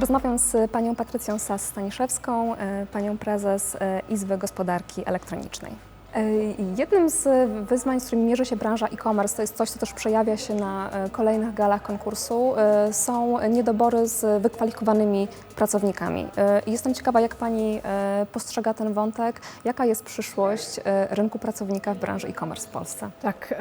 Rozmawiam z panią Patrycją Sas-Staniszewską, e, panią prezes e, Izby Gospodarki Elektronicznej. E, Jednym z wyzwań, z którymi mierzy się branża e-commerce, to jest coś, co też przejawia się na kolejnych galach konkursu, są niedobory z wykwalifikowanymi pracownikami. Jestem ciekawa, jak Pani postrzega ten wątek, jaka jest przyszłość rynku pracownika w branży e-commerce w Polsce? Tak,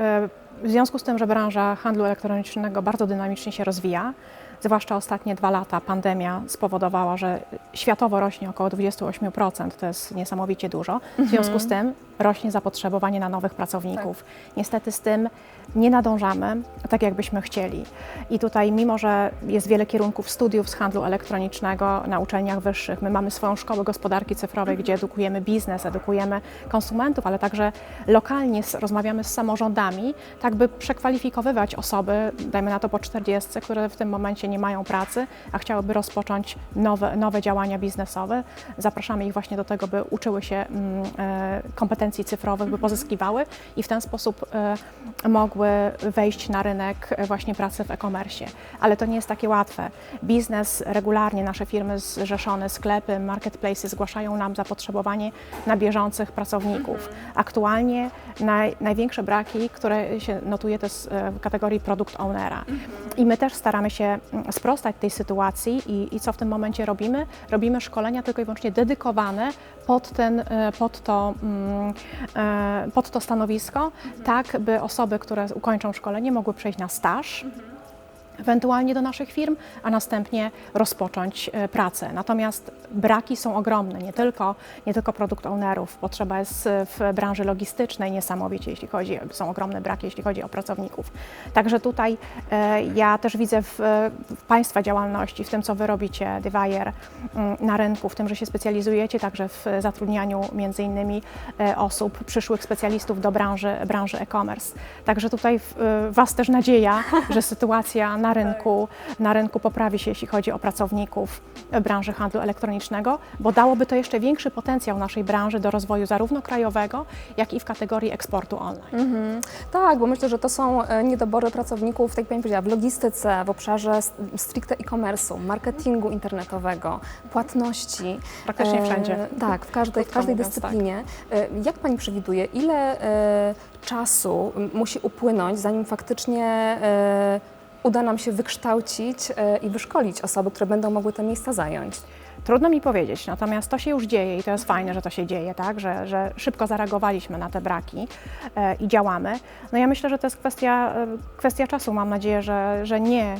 w związku z tym, że branża handlu elektronicznego bardzo dynamicznie się rozwija, zwłaszcza ostatnie dwa lata pandemia spowodowała, że światowo rośnie około 28%, to jest niesamowicie dużo. W związku z tym rośnie zapotrzebowanie na nowych pracowników. Niestety z tym nie nadążamy tak, jakbyśmy chcieli. I tutaj, mimo że jest wiele kierunków studiów z handlu elektronicznego na uczelniach wyższych, my mamy swoją szkołę gospodarki cyfrowej, gdzie edukujemy biznes, edukujemy konsumentów, ale także lokalnie rozmawiamy z samorządami, tak by przekwalifikowywać osoby, dajmy na to po 40, które w tym momencie nie mają pracy, a chciałyby rozpocząć nowe, nowe działania biznesowe. Zapraszamy ich właśnie do tego, by uczyły się mm, e, kompetencji cyfrowych, by pozyskiwały i w ten sposób e, mogły wejść na rynek e, właśnie pracy w e-commerce. Ale to nie jest takie łatwe. Biznes regularnie, nasze firmy zrzeszone, sklepy, marketplace zgłaszają nam zapotrzebowanie na bieżących pracowników. Aktualnie naj, największe braki, które się notuje, to jest w kategorii product ownera. I my też staramy się sprostać tej sytuacji i, i co w tym momencie robimy? Robimy szkolenia tylko i wyłącznie dedykowane pod, ten, e, pod, to, mm, e, pod to stanowisko, tak by osoby, które ukończą szkolenie, mogły przejść na staż ewentualnie do naszych firm, a następnie rozpocząć e, pracę. Natomiast braki są ogromne, nie tylko, nie tylko produkt ownerów. Potrzeba jest e, w branży logistycznej niesamowicie, jeśli chodzi, są ogromne braki, jeśli chodzi o pracowników. Także tutaj e, ja też widzę w, w Państwa działalności, w tym, co Wy robicie, Dewire, mm, na rynku, w tym, że się specjalizujecie także w zatrudnianiu między innymi osób, przyszłych specjalistów do branży, branży e-commerce. Także tutaj Was też nadzieja, że sytuacja na rynku, na rynku poprawi się, jeśli chodzi o pracowników branży handlu elektronicznego, bo dałoby to jeszcze większy potencjał naszej branży do rozwoju zarówno krajowego, jak i w kategorii eksportu online. Tak, bo myślę, że to są e, niedobory pracowników, tak jak Pani powiedziała, w logistyce, w obszarze stricte e-commerce'u, marketingu internetowego, płatności. Praktycznie E, wszędzie. Tak, w każdej, w każdej mówiąc, tak. dyscyplinie. E, Jak Pani przewiduje, ile czasu musi upłynąć, zanim faktycznie uda nam się wykształcić e, i wyszkolić osoby, które będą mogły te miejsca zająć? Trudno mi powiedzieć, natomiast to się już dzieje i to jest fajne, że to się dzieje, tak? że, że szybko zareagowaliśmy na te braki e, i działamy. No ja myślę, że to jest kwestia, e, kwestia czasu. Mam nadzieję, że, że nie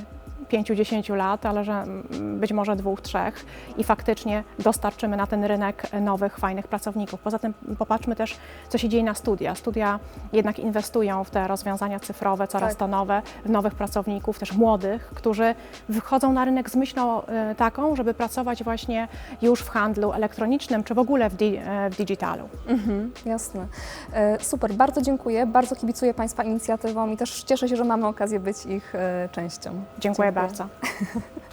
5-10 lat, ale że mm, być może dwóch, trzech i faktycznie dostarczymy na ten rynek nowych, fajnych pracowników. Poza tym popatrzmy też, co się dzieje na studia. Studia jednak inwestują w te rozwiązania cyfrowe, coraz Tak. to nowe, w nowych pracowników, też młodych, którzy wychodzą na rynek z myślą e, taką, żeby pracować właśnie już w handlu elektronicznym, czy w ogóle w, di- e, w digitalu. Mhm, jasne. E, Super, bardzo dziękuję, bardzo kibicuję Państwa inicjatywom i też cieszę się, że mamy okazję być ich częścią. Dziękuję bardzo.